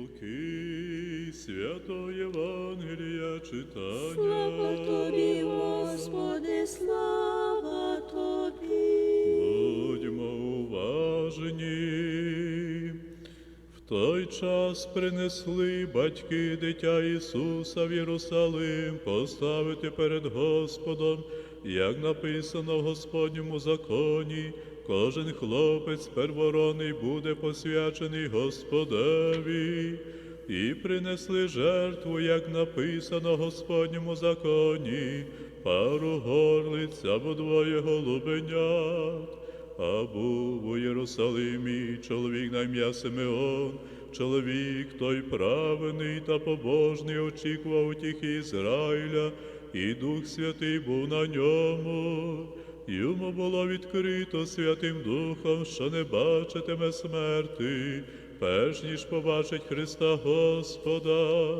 Луки, святого Євангелія читання. Слава тобі, Господи, слава тобі. Будьмо уважні. В той час принесли батьки дитя Ісуса в Єрусалим поставити перед Господом, як написано в Господньому законі. Кожен хлопець первороний буде посвячений Господеві, і принесли жертву, як написано Господньому законі, пару горлиць або двоє голубенят. А був у Єрусалимі чоловік на ім'я Симеон, чоловік той праведний та побожний очікував утіхи Ізраїля, і Дух Святий був на ньому. Йому було відкрито Святим Духом, що не бачитиме смерти, перш ніж побачить Христа Господа.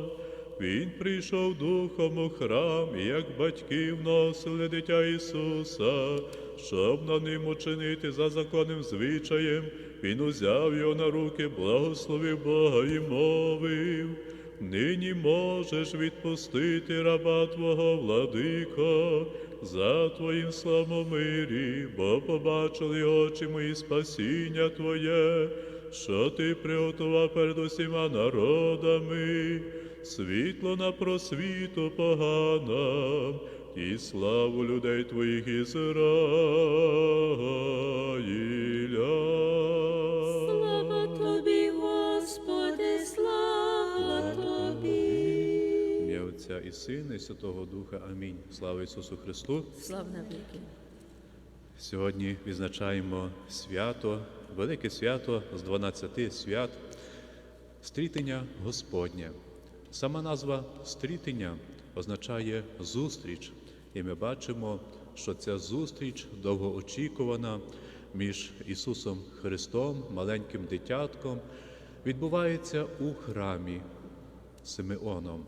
Він прийшов духом у храм, як батьки вносили дитя Ісуса, щоб на ним учинити за законним звичаєм, він узяв його на руки, благословив Бога і мовив. Нині можеш відпустити раба Твого владико за Твоїм славомирі, бо побачили очі мої спасіння Твоє, що Ти приготував перед усіма народами, світло на просвіту поганам і славу людей Твоїх Ізраїля. Отця і Сина, і Святого Духа. Амінь. Слава Ісусу Христу! Слава навіки. Сьогодні відзначаємо свято, велике свято з 12 свят, стрітення Господнє. Сама назва стрітення означає зустріч, і ми бачимо, що ця зустріч довгоочікувана між Ісусом Христом, маленьким дитятком, відбувається у храмі Симеоном.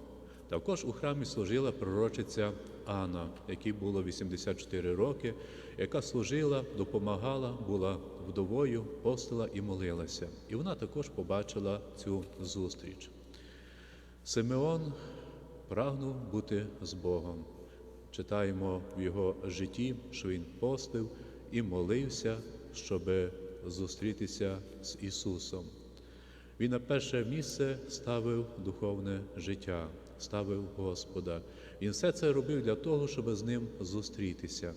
Також у храмі служила пророчиця Анна, якій було 84 роки, яка служила, допомагала, була вдовою, постила і молилася. І вона також побачила цю зустріч. Симеон прагнув бути з Богом. Читаємо в його житті, що він постив і молився, щоб зустрітися з Ісусом. Він на перше місце ставив духовне життя, ставив Господа. Він все це робив для того, щоб з ним зустрітися.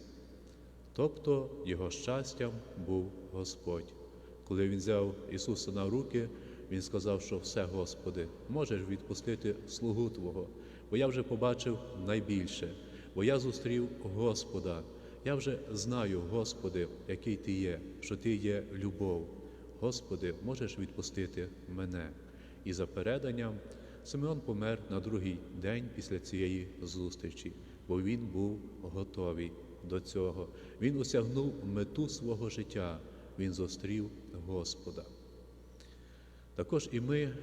Тобто його щастям був Господь. Коли він взяв Ісуса на руки, він сказав, що все, Господи, можеш відпустити слугу Твого, бо я вже побачив найбільше, бо я зустрів Господа. Я вже знаю, Господи, який Ти є, що Ти є любов. Господи, можеш відпустити мене. І за переданням Симеон помер на другий день після цієї зустрічі, бо він був готовий до цього. Він осягнув мету свого життя, він зустрів Господа. Також і ми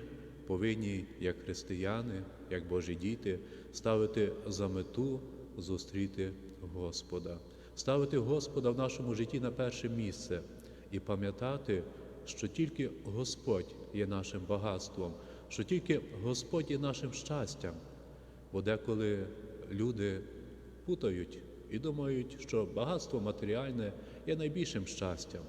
повинні, як християни, як Божі діти, ставити за мету зустріти Господа, ставити Господа в нашому житті на перше місце і пам'ятати, що тільки Господь є нашим багатством, що тільки Господь є нашим щастям. Бо деколи люди путають і думають, що багатство матеріальне є найбільшим щастям.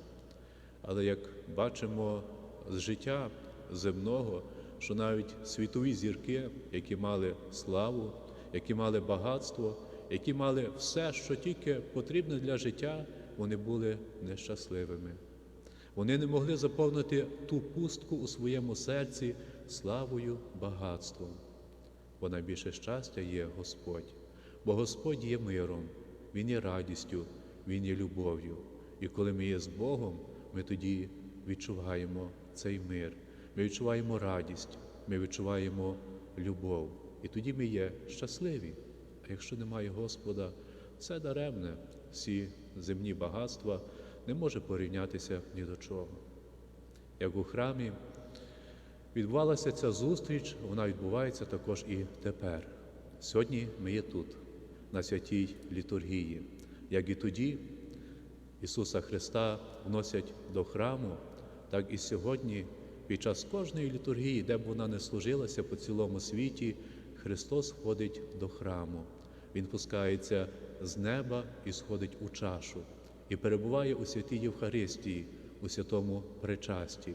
Але як бачимо з життя земного, що навіть світові зірки, які мали славу, які мали багатство, які мали все, що тільки потрібне для життя, вони були нещасливими. Вони не могли заповнити ту пустку у своєму серці славою, багатством. Бо найбільше щастя є Господь, бо Господь є миром, Він є радістю, Він є любов'ю. І коли ми є з Богом, ми тоді відчуваємо цей мир, ми відчуваємо радість, ми відчуваємо любов. І тоді ми є щасливі. А якщо немає Господа, все даремне, всі земні багатства не може порівнятися ні до чого. Як у храмі відбувалася ця зустріч, вона відбувається також і тепер. Сьогодні ми є тут, на святій літургії. Як і тоді Ісуса Христа вносять до храму, так і сьогодні під час кожної літургії, де б вона не служилася по цілому світі, Христос входить до храму. Він пускається з неба і сходить у чашу, і перебуває у святій Євхаристії, у святому причасті.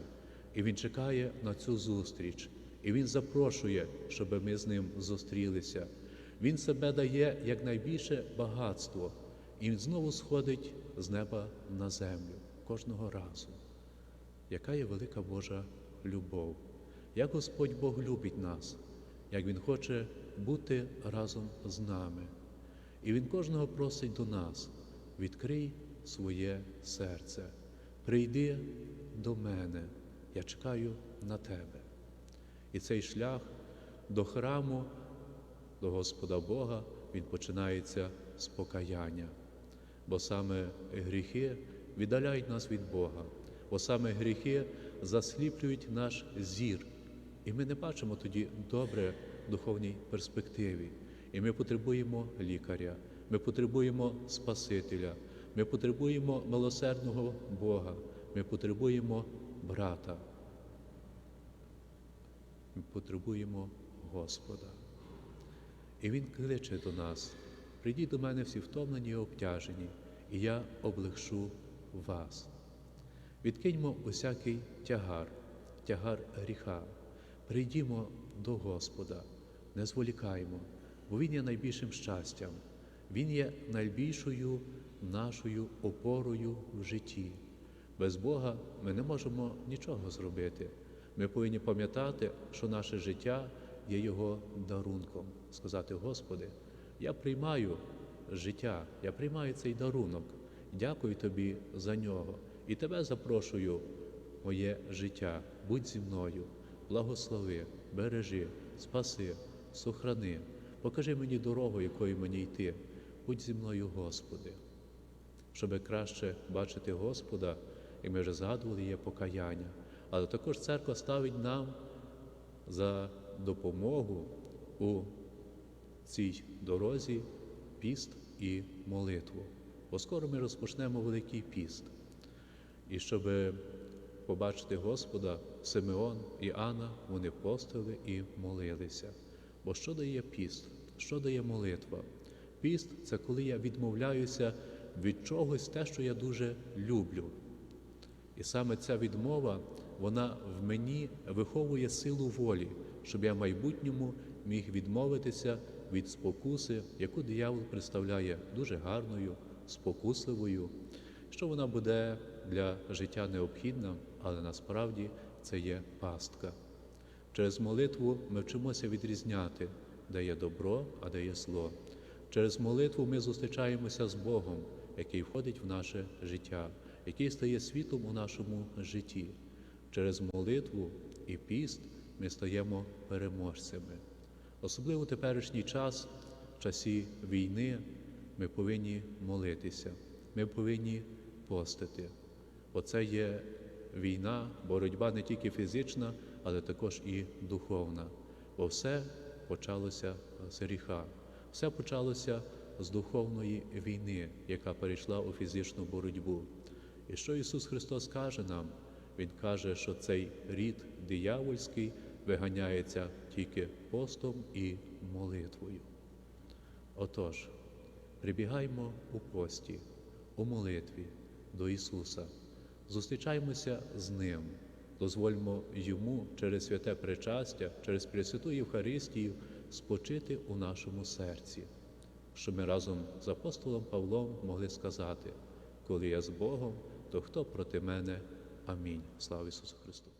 І Він чекає на цю зустріч, і Він запрошує, щоб ми з ним зустрілися. Він себе дає як найбільше багатство, і він знову сходить з неба на землю кожного разу. Яка є велика Божа любов, як Господь Бог любить нас, як Він хоче бути разом з нами. І Він кожного просить до нас: відкрий своє серце, прийди до мене, я чекаю на тебе. І цей шлях до храму, до Господа Бога, він починається з покаяння, бо саме гріхи віддаляють нас від Бога, бо саме гріхи засліплюють наш зір, і ми не бачимо тоді добре в духовній перспективі. І ми потребуємо лікаря, ми потребуємо Спасителя, ми потребуємо милосердного Бога, ми потребуємо брата, ми потребуємо Господа. І Він кличе до нас: прийдіть до мене всі втомлені і обтяжені, і я облегшу вас. Відкиньмо усякий тягар, тягар гріха. Прийдімо до Господа, не зволікаємо, бо Він є найбільшим щастям, Він є найбільшою нашою опорою в житті. Без Бога ми не можемо нічого зробити. Ми повинні пам'ятати, що наше життя є Його дарунком. Сказати, Господи, я приймаю життя, я приймаю цей дарунок. Дякую Тобі за нього. І Тебе запрошую моє життя. Будь зі мною, благослови, бережи, спаси, сохрани, покажи мені дорогу, якою мені йти. Будь зі мною, Господи. Щоб краще бачити Господа, і ми вже згадували, є покаяння. Але також церква ставить нам за допомогу у цій дорозі піст і молитву. Бо скоро ми розпочнемо Великий піст. І щоб побачити Господа, Симеон і Анна, вони постили і молилися. Бо що дає піст? Що дає молитва? Піст це коли я відмовляюся від чогось те, що я дуже люблю. І саме ця відмова, вона в мені виховує силу волі, щоб я в майбутньому міг відмовитися від спокуси, яку диявол представляє дуже гарною, спокусливою, що вона буде для життя необхідна, але насправді це є пастка. Через молитву ми вчимося відрізняти, де є добро, а де є зло. Через молитву ми зустрічаємося з Богом, який входить в наше життя, який стає світлом у нашому житті. Через молитву і піст ми стаємо переможцями. Особливо в теперішній час, в часі війни, ми повинні молитися, ми повинні постити. Бо це є війна, боротьба не тільки фізична, але також і духовна. Бо все почалося з гріха, все почалося з духовної війни, яка перейшла у фізичну боротьбу. Що Ісус Христос каже нам? Він каже, що цей рід диявольський виганяється тільки постом і молитвою. Отож, прибігаймо у пості, у молитві до Ісуса, зустрічаємося з Ним, дозвольмо Йому через святе причастя, через Пресвяту Євхаристію спочити у нашому серці, щоб ми разом з апостолом Павлом могли сказати, коли я з Богом, то хто проти мене? Амінь. Слава Ісусу Христу!